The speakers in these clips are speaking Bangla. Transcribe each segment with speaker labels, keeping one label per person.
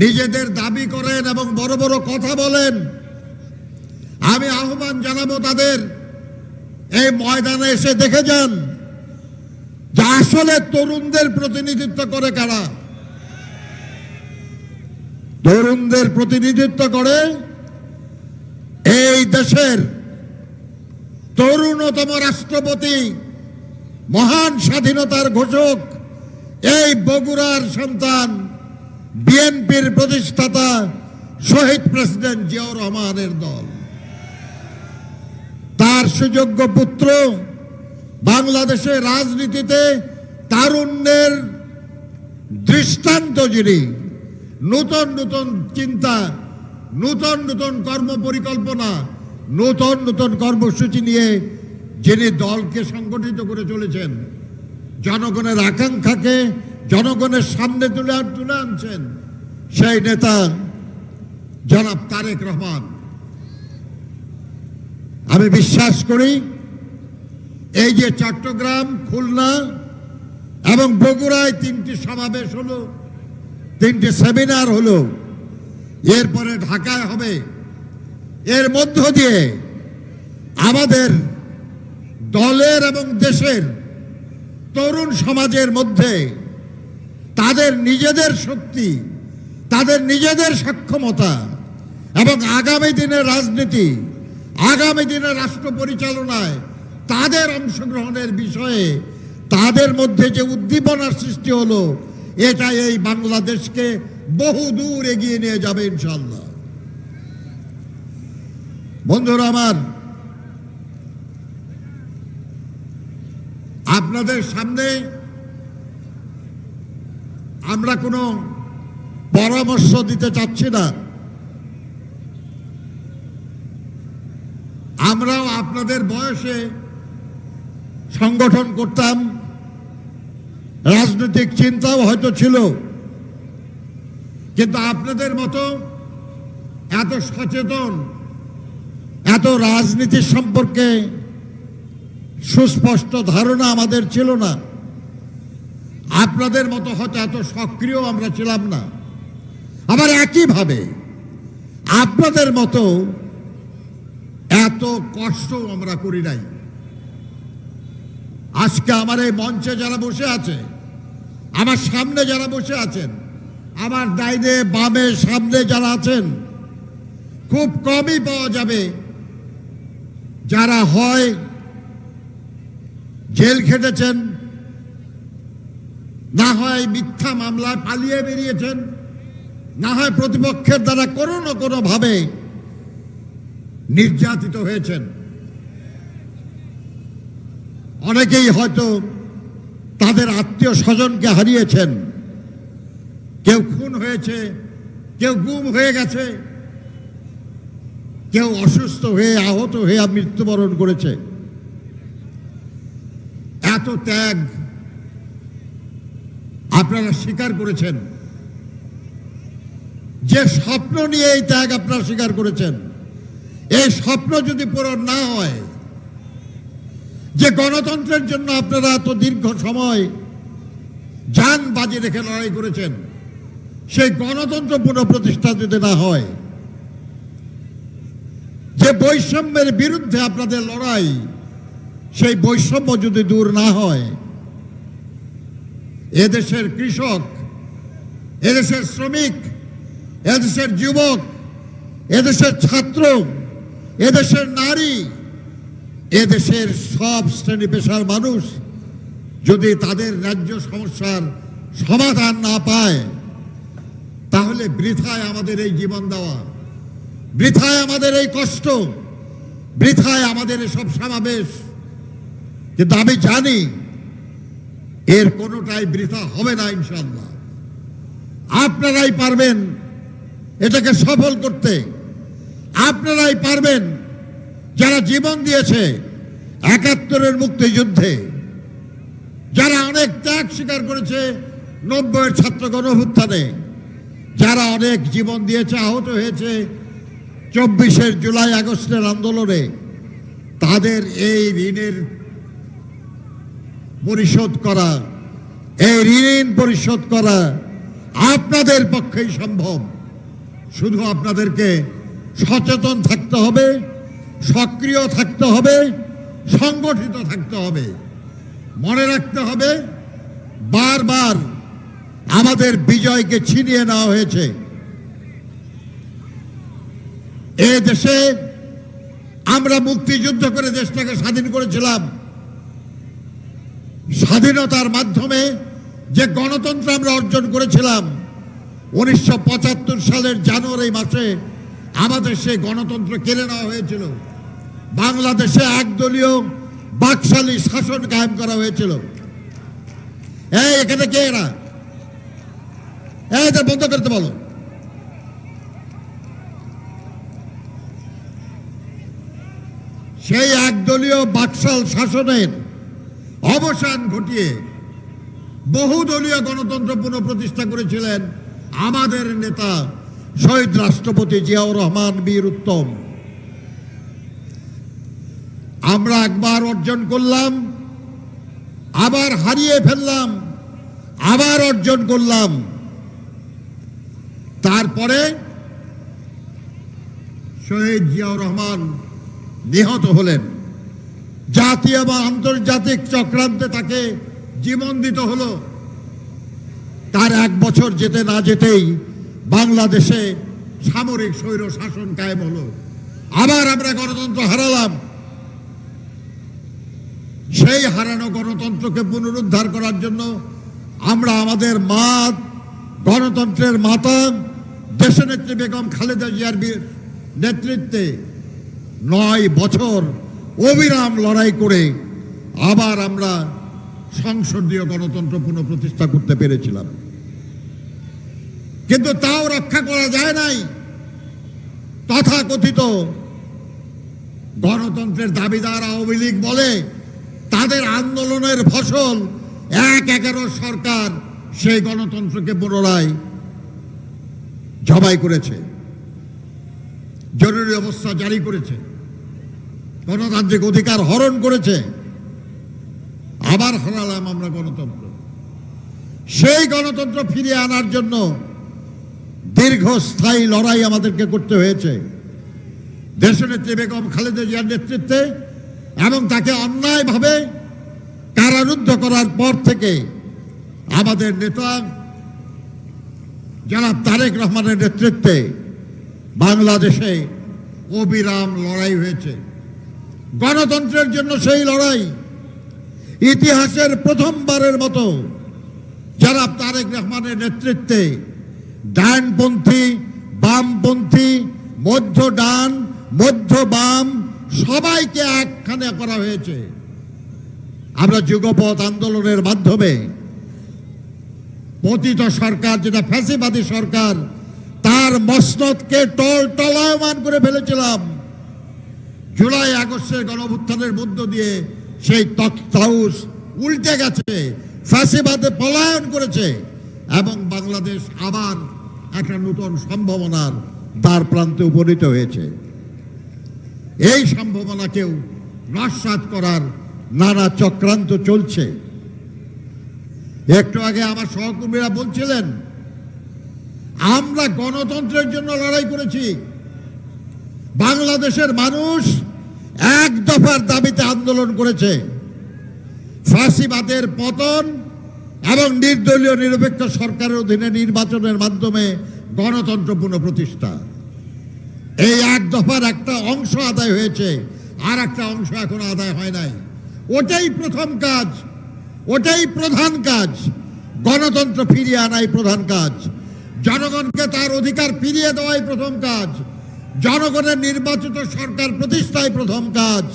Speaker 1: নিজেদের দাবি করেন এবং বড় বড় কথা বলেন। আমি আহ্বান জানাব তাদের, এই ময়দানে এসে দেখে যান যে আসলে তরুণদের প্রতিনিধিত্ব করে কারা। তরুণদের প্রতিনিধিত্ব করে এই দেশের তরুণতম রাষ্ট্রপতি, মহান স্বাধীনতার ঘোষক, এই বগুড়ার সন্তান বিএনপির প্রতিষ্ঠাতা শহীদ প্রেসিডেন্ট জিয়াউর রহমানের দল। তার সুযোগ্য পুত্র বাংলাদেশের রাজনীতিতে তারুণ্যের দৃষ্টান্ত যিনি, নূতন নূতন চিন্তা, নূতন নূতন কর্ম পরিকল্পনা নূতন নূতন কর্মসূচি নিয়ে যিনি দলকে সংগঠিত করে চলেছেন, জনগণের আকাঙ্ক্ষাকে জনগণের সামনে তুলে তুলে আনছেন সেই নেতা জনাব তারেক রহমান। আমি বিশ্বাস করি এই যে চট্টগ্রাম, খুলনা এবং বগুড়ায় তিনটি সমাবেশ হলো, তিনটি সেমিনার হলো, এরপরে ঢাকায় হবে। এর মধ্য দিয়ে আমাদের দলের এবং দেশের তরুণ সমাজের মধ্যে তাদের নিজেদের শক্তি, তাদের নিজেদের সক্ষমতা এবং আগামী দিনের রাজনীতি, আগামী দিনের রাষ্ট্র পরিচালনায় তাদের অংশগ্রহণের বিষয়ে তাদের মধ্যে যে উদ্দীপনার সৃষ্টি হলো, এটা এই বাংলাদেশকে বহু দূর এগিয়ে নিয়ে যাবে ইনশাল্লাহ বন্ধুরা আমার, আপনাদের সামনে আমরা কোনো পরামর্শ দিতে চাচ্ছি না। আমরাও আপনাদের বয়সে সংগঠন করতাম। রাজনৈতিক চিন্তাও হয়তো ছিল। কিন্তু আপনাদের মতো এত সচেতন, এত রাজনীতির সম্পর্কে সুস্পষ্ট ধারণা আমাদের ছিল না। আপনাদের মতো হয়তো এত সক্রিয় আমরা ছিলাম না। আবার একইভাবে আপনাদের মতো এত কষ্ট আমরা করি নাই। আজকে আমার এই মঞ্চে যারা বসে আছে, আমার সামনে যারা বসে আছেন, আমার ডাইনে, বামে, সামনে যারা আছেন, খুব কমই পাওয়া যাবে যারা হয় জেল খেটেছেন না হয় মিথ্যা মামলায় পালিয়ে বেরিয়েছেন, না হয় প্রতিপক্ষের দ্বারা কোনো না কোনো ভাবে নির্যাতিত হয়েছেন। অনেকেই হয়তো তাদের আত্মীয় স্বজনকে হারিয়েছেন। কেউ খুন হয়েছে, কেউ গুম হয়ে গেছে, কেউ অসুস্থ হয়ে, আহত হয়ে মৃত্যুবরণ করেছে। এত ত্যাগ আপনারা স্বীকার করেছেন। যে স্বপ্ন নিয়ে এই ত্যাগ আপনারা স্বীকার করেছেন। এই স্বপ্ন যদি পূরণ না হয়, যে গণতন্ত্রের জন্য আপনারা এত দীর্ঘ সময় যান বাজি রেখে লড়াই করেছেন, সেই গণতন্ত্র পুনঃপ্রতিষ্ঠা যদি না হয়, যে বৈষম্যের বিরুদ্ধে আপনাদের লড়াই, সেই বৈষম্য যদি দূর না হয় এদেশের কৃষক, এদেশের শ্রমিক, এদেশের যুবক, এদেশের ছাত্র, এদেশের নারী, এদেশের সব শ্রেণি পেশার মানুষ যদি তাদের ন্যায্য সমস্যার সমাধান না পায়, তাহলে বৃথায় আমাদের এই জীবন দেওয়া, বৃথায় আমাদের এই কষ্ট, বৃথায় আমাদের এসব সমাবেশ। কিন্তু আমি জানি এর কোনোটাই বৃথা হবে না ইনশাল্লাহ আপনারাই পারবেন এটাকে সফল করতে। আপনারাই পারবেন যারা জীবন দিয়েছে একাত্তরের মুক্তিযুদ্ধে, যারা অনেক ত্যাগ স্বীকার করেছে নব্বইয়ের ছাত্র গণভুত্থানে যারা অনেক জীবন দিয়েছে, আহত হয়েছে চব্বিশের জুলাই আগস্টের আন্দোলনে, তাদের এই ঋণের পরিশোধ করা, এই ঋণ পরিশোধ করা আপনাদের পক্ষেই সম্ভব। শুধু আপনাদেরকে সচেতন থাকতে হবে, সক্রিয় থাকতে হবে, সংগঠিত থাকতে হবে। মনে রাখতে হবে, বারবার আমাদের বিজয়কে ছিনিয়ে নেওয়া হয়েছে। এ দেশে আমরা মুক্তিযুদ্ধ করে দেশটাকে স্বাধীন করেছিলাম। স্বাধীনতার মাধ্যমে যে গণতন্ত্র আমরা অর্জন করেছিলাম, উনিশশো পঁচাত্তর সালের জানুয়ারি মাসে আমাদের সেই গণতন্ত্র কেড়ে নেওয়া হয়েছিল। বাংলাদেশে একদলীয় বাকশালী শাসন কায়েম করা হয়েছিল। এখানে কে এরা? এটা বন্ধ করতে বলো। সেই একদলীয় বাকশাল শাসনের অবসান ঘটিয়ে বহুদলীয় গণতন্ত্র পুনঃপ্রতিষ্ঠা করেছিলেন আমাদের নেতা শহীদ রাষ্ট্রপতি জিয়াউর রহমান বীর উত্তম। আমরা একবার অর্জন করলাম, আবার হারিয়ে ফেললাম, আবার অর্জন করলাম। তারপরে শহীদ জিয়াউর রহমান নিহত হলেন। জাতীয় বা আন্তর্জাতিক চক্রান্তে তাকে জীবন দিতে হলো। তার এক বছর যেতে না যেতেই বাংলাদেশে সামরিক স্বৈর শাসন কায়েম হলো। আবার আমরা গণতন্ত্র হারালাম। সেই হারানো গণতন্ত্রকে পুনরুদ্ধার করার জন্য আমরা আমাদের মা গণতন্ত্রের মাতা, দেশনেত্রী বেগম খালেদা জিয়ার নেতৃত্বে নয় বছর অবিরাম লড়াই করে আবার আমরা সংসদীয় গণতন্ত্র পুনঃপ্রতিষ্ঠা করতে পেরেছিলাম। কিন্তু তাও রক্ষা করা যায় নাই। তথাকথিত গণতন্ত্রের দাবিদার আওয়ামী লীগ বলে তাদের আন্দোলনের ফসল এক এগারো সরকার সেই গণতন্ত্রকে পুনরায় জবাই করেছে। জরুরি অবস্থা জারি করেছে। গণতান্ত্রিক অধিকার হরণ করেছে, আবার হারালাম আমরা গণতন্ত্র। সেই গণতন্ত্র ফিরিয়ে আনার জন্য দীর্ঘস্থায়ী লড়াই আমাদেরকে করতে হয়েছে। দেশনেত্রী বেগম খালেদা জিয়ার নেতৃত্বে এবং তাকে অন্যায়ভাবে কারারুদ্ধ করার পর থেকে আমাদের নেতা যারা তারেক রহমানের নেতৃত্বে বাংলাদেশে অবিরাম লড়াই হয়েছে। গণতন্ত্রের জন্য সেই লড়াই ইতিহাসের প্রথমবারের মতো জনাব তারেক রহমানের নেতৃত্বে ডানপন্থী, বামপন্থী, মধ্য ডান, মধ্য বাম সবাইকে একখানে করা হয়েছে। আমরা যুগপথ আন্দোলনের মাধ্যমে পতিত সরকার, যেটা ফ্যাসিবাদী সরকার, তার মসনদকে টল টলায়মান করে ফেলেছিলাম। জুলাই আগস্টের গণভুত্থানের মধ্য দিয়ে সেই তক্তাউস উল্টে গেছে, ফ্যাসিবাদে পলায়ন করেছে এবং বাংলাদেশ আবার একটা নতুন সম্ভাবনার দ্বার প্রান্তে উপনীত হয়েছে। এই সম্ভাবনাকেও নস্বাত করার নানা চক্রান্ত চলছে। একটু আগে আমার সহকর্মীরা বলছিলেন, আমরা গণতন্ত্রের জন্য লড়াই করেছি। বাংলাদেশের মানুষ এক দফার দাবিতে আন্দোলন করেছে। ফাঁসিবাদের পতন এবং নির্দলীয় নিরপেক্ষ সরকারের অধীনে নির্বাচনের মাধ্যমে গণতন্ত্র পুনঃপ্রতিষ্ঠা এই এক দফার একটা অংশ আদায় হয়েছে, আর একটা অংশ এখনও আদায় হয় নাই। ওটাই প্রথম কাজ, ওটাই প্রধান কাজ। গণতন্ত্র ফিরিয়ে আনাই প্রধান কাজ। জনগণকে তার অধিকার ফিরিয়ে দেওয়াই প্রথম কাজ। জনগণের নির্বাচিত সরকার প্রতিষ্ঠায় প্রথম কাজ।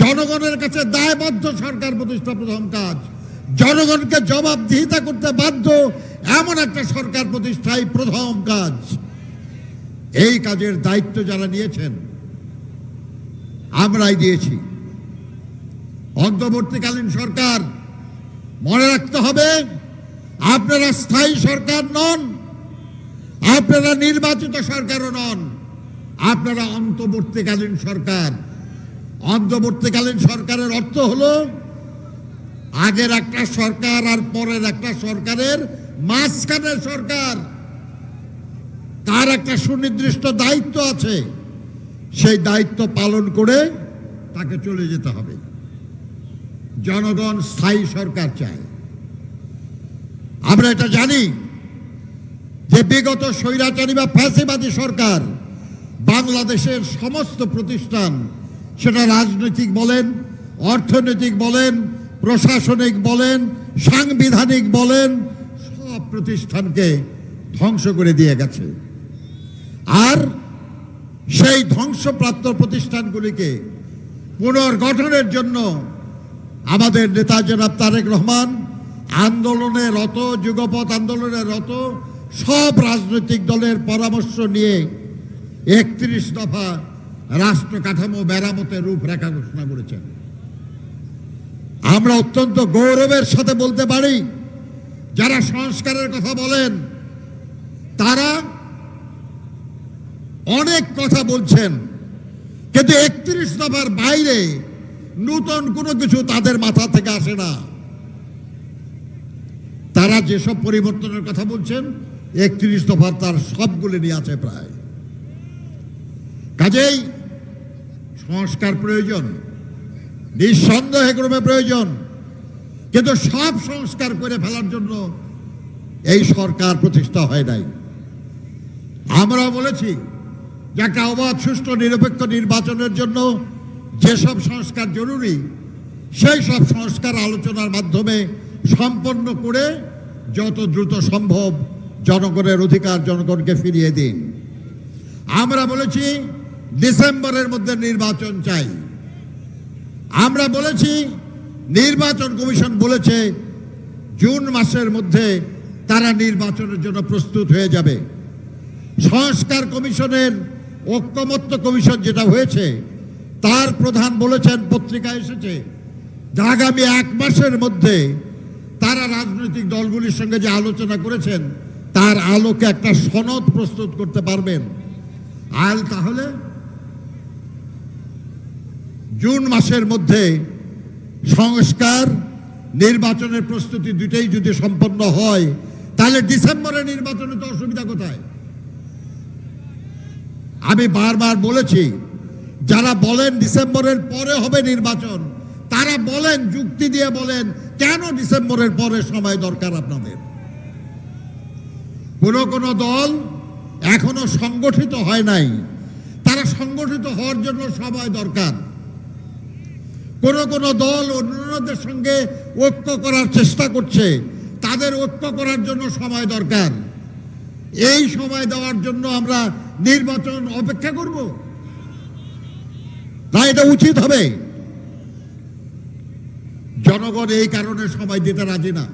Speaker 1: জনগণের কাছে দায়বদ্ধ সরকার প্রতিষ্ঠা প্রথম কাজ। জনগণকে জবাবদিহিতা করতে বাধ্য এমন একটা সরকার প্রতিষ্ঠাই প্রথম কাজ। এই কাজের দায়িত্ব যারা নিয়েছেন, আমরাই দিয়েছি। অন্তর্বর্তীকালীন সরকার, মনে রাখতে হবে, আপনারা স্থায়ী সরকার নন, আপনারা নির্বাচিত সরকারও নন। আপনারা অন্তর্বর্তীকালীন সরকার। অন্তর্বর্তীকালীন সরকারের অর্থ হলো, আগের একটা সরকার আর পরের একটা সরকারের মাঝখানের সরকার। তার একটা সুনির্দিষ্ট দায়িত্ব আছে, সেই দায়িত্ব পালন করে তাকে চলে যেতে হবে। জনগণ স্থায়ী সরকার চায়। আমরা এটা জানি যে বিগত স্বৈরাচারী বা ফ্যাসিবাদী সরকার বাংলাদেশের সমস্ত প্রতিষ্ঠান, সেটা রাজনৈতিক বলেন, অর্থনৈতিক বলেন, প্রশাসনিক বলেন, সাংবিধানিক বলেন, সব প্রতিষ্ঠানকে ধ্বংস করে দিয়ে গেছে। আর সেই ধ্বংসপ্রাপ্ত প্রতিষ্ঠানগুলিকে পুনর্গঠনের জন্য আমাদের নেতা জনাব তারেক রহমান আন্দোলনে রত যুগপথ আন্দোলনে রত, সব রাজনৈতিক দলের পরামর্শ নিয়ে একত্রিশ দফা রাষ্ট্র কাঠামো মেরামতের রূপরেখা ঘোষণা করেছেন। আমরা অত্যন্ত গৌরবের সাথে বলতে পারি, যারা সংস্কারের কথা বলেন, তারা অনেক কথা বলছেন, কিন্তু একত্রিশ দফার বাইরে নূতন কোনো কিছু তাদের মাথা থেকে আসে না। তারা যেসব পরিবর্তনের কথা বলছেন, একত্রিশ দফার তার সবগুলি নিয়ে আছে প্রায়। কাজেই সংস্কার প্রয়োজন, নিঃসন্দেহে ক্রমে প্রয়োজন, কিন্তু সব সংস্কার করে ফেলার জন্য এই সরকার প্রতিষ্ঠা হয় নাই। আমরা বলেছি যে একটা অবাধ, সুষ্ঠু, নিরপেক্ষ নির্বাচনের জন্য যেসব সংস্কার জরুরি, সেই সব সংস্কার আলোচনার মাধ্যমে সম্পন্ন করে যত দ্রুত সম্ভব জনগণের অধিকার, জনগণকে ফিরিয়ে দিন। আমরা বলেছি ডিসেম্বরের মধ্যে নির্বাচন চাই। আমরা বলেছি, নির্বাচন কমিশন বলেছে, জুন মাসের মধ্যে তারা নির্বাচনের জন্য প্রস্তুত হয়ে যাবে। সংস্কার কমিশনের, ঐক্যমত্য কমিশন যেটা হয়েছে, তার প্রধান বলেছেন, পত্রিকা এসেছে আগামী এক মাসের মধ্যে তারা রাজনৈতিক দলগুলির সঙ্গে যে আলোচনা করেছেন, তার আলোকে একটা সনদ প্রস্তুত করতে পারবেন। আল তাহলে জুন মাসের মধ্যে সংস্কার, নির্বাচনের প্রস্তুতি দুটেই যদি সম্পন্ন হয়, তাহলে ডিসেম্বরে নির্বাচনে তো অসুবিধা কোথায়? আমি বারবার বলেছি, যারা বলেন ডিসেম্বরের পরে হবে নির্বাচন, তারা বলেন, যুক্তি দিয়ে বলেন, কেন ডিসেম্বরের পরে সময় দরকার আপনাদের? কোন কোন দল এখনও সংগঠিত হয় নাই। তারা সংগঠিত হওয়ার জন্য সময় দরকার। কোন কোন দল অন্যান্যদের সঙ্গে ঐক্য করার চেষ্টা করছে। তাদের ঐক্য করার জন্য সময় দরকার। এই সময় দেওয়ার জন্য আমরা নির্বাচন অপেক্ষা করব। না, এটা উচিত হবে। জনগণ এই কারণে সময় দিতে রাজি না।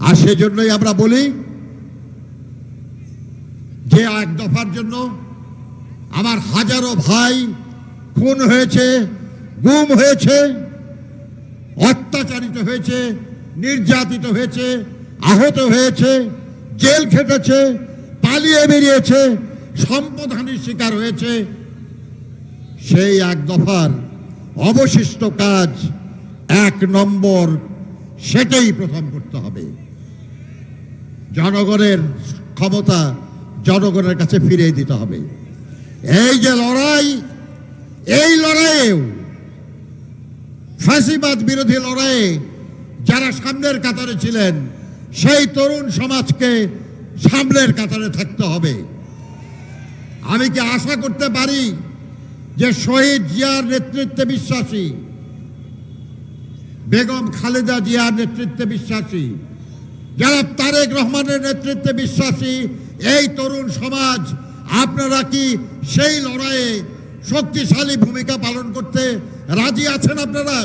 Speaker 1: আর সেজন্যই আমরা বলি, যে এক দফার জন্য আমার হাজারো ভাই খুন হয়েছে। গুম হয়েছে, অত্যাচারিত হয়েছে, নির্যাতিত হয়েছে, আহত হয়েছে, জেল খেটেছে, পালিয়ে বেরিয়েছে সম্পদহানির শিকার হয়েছে। সেই এক দফার অবশিষ্ট কাজ এক নম্বর, সেটাই প্রথম করতে হবে। জনগণের ক্ষমতা জনগণের কাছে ফিরিয়ে দিতে হবে। এই যে লড়াই, এই লড়াইয়েও ফাঁসিবাদ বিরোধী লড়াইয়ে যারা সামনের কাতারে ছিলেন, সেই তরুণ সমাজকে সামনের কাতারে থাকতে হবে। আমি কি আশা করতে পারি যে শহীদ জিয়ার নেতৃত্বে বিশ্বাসী, বেগম খালেদা জিয়ার নেতৃত্বে বিশ্বাসী, যারা তারেক রহমানের নেতৃত্বে বিশ্বাসী, এই তরুণ সমাজ, আপনারা কি সেই লড়াইয়ে শক্তিশালী ভূমিকা পালন করতে রাজি আছেন আপনারা?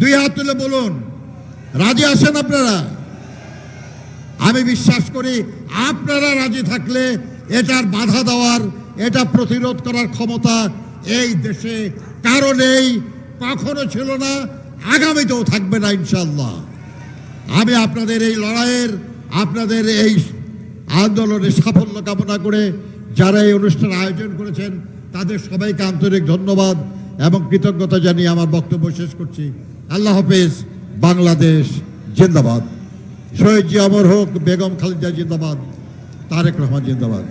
Speaker 1: দুই হাত তুলে বলুন, রাজি আছেন আপনারা? আমি বিশ্বাস করি আপনারা রাজি থাকলে এটার বাধা দেওয়ার, এটা প্রতিরোধ করার ক্ষমতা এই দেশে কারণেই কখনো ছিল না, আগামীতেও থাকবে না ইনশাল্লাহ আমি আপনাদের এই লড়াইয়ের, আপনাদের এই আন্দোলনের সাফল্য কামনা করে যারা এই অনুষ্ঠান আয়োজন করেছেন, তাদের সবাইকে আন্তরিক ধন্যবাদ এবং কৃতজ্ঞতা জানিয়ে আমার বক্তব্য শেষ করছি। আল্লাহ হাফেজ, বাংলাদেশ জিন্দাবাদ। শহীদ জি অমর হোক, বেগম খালিদা জিন্দাবাদ, তারেক রহমান জিন্দাবাদ।